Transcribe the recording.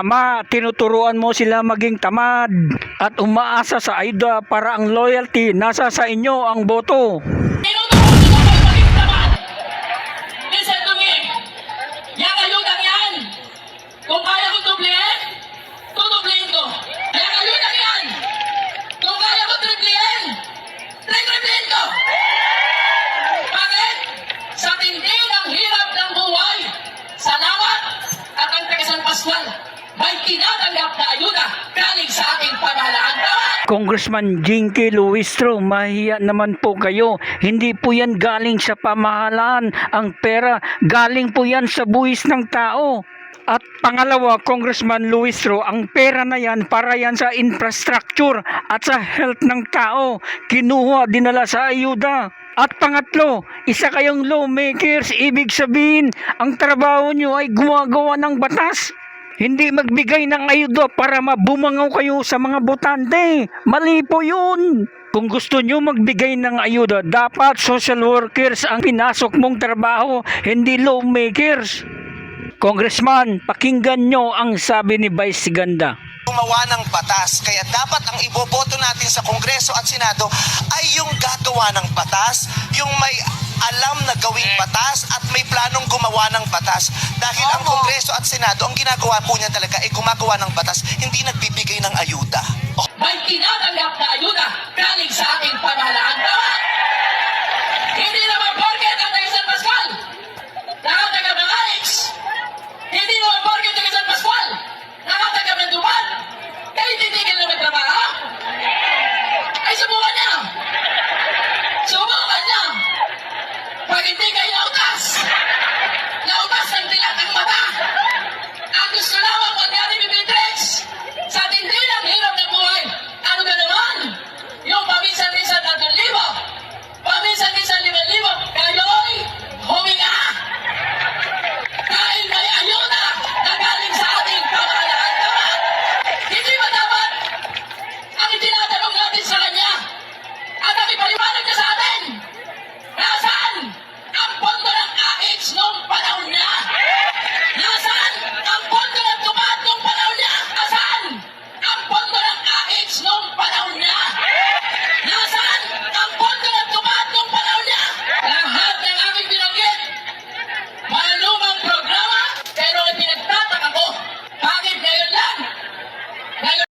Tama, tinuturuan mo sila maging tamad at umaasa sa ayuda para ang loyalty nasa sa inyo ang boto. Tinuturo tinatanggap na ayuda galing sa aking pamahalaan. Tama? Congressman Jinky Luistro, mahiya naman po kayo. Hindi po yan galing sa pamahalaan. Ang pera, galing po yan sa buwis ng tao. At pangalawa, Congressman Luistro, ang pera na yan para yan sa infrastructure at sa health ng tao. Kinuha, dinala sa ayuda. At pangatlo, isa kayong lawmakers, ibig sabihin, ang trabaho nyo ay gumagawa ng batas. Hindi magbigay ng ayuda para mabumangaw kayo sa mga botante. Mali po yun. Kung gusto nyo magbigay ng ayuda, dapat social workers ang pinasok mong trabaho, hindi lawmakers. Congressman, pakinggan nyo ang sabi ni Vice Ganda. gumawa ng batas. Kaya dapat ang iboboto natin sa Kongreso at Senado ay yung gagawa ng batas, yung may alam na gawing batas at may planong gumawa ng batas. Dahil ang Kongreso at Senado, ang ginagawa po niya talaga ay gumagawa ng batas, hindi nagbibigay ng ayuda. may hindi kayo nautas! Nautas ng dilat ang mata! Ang gusto na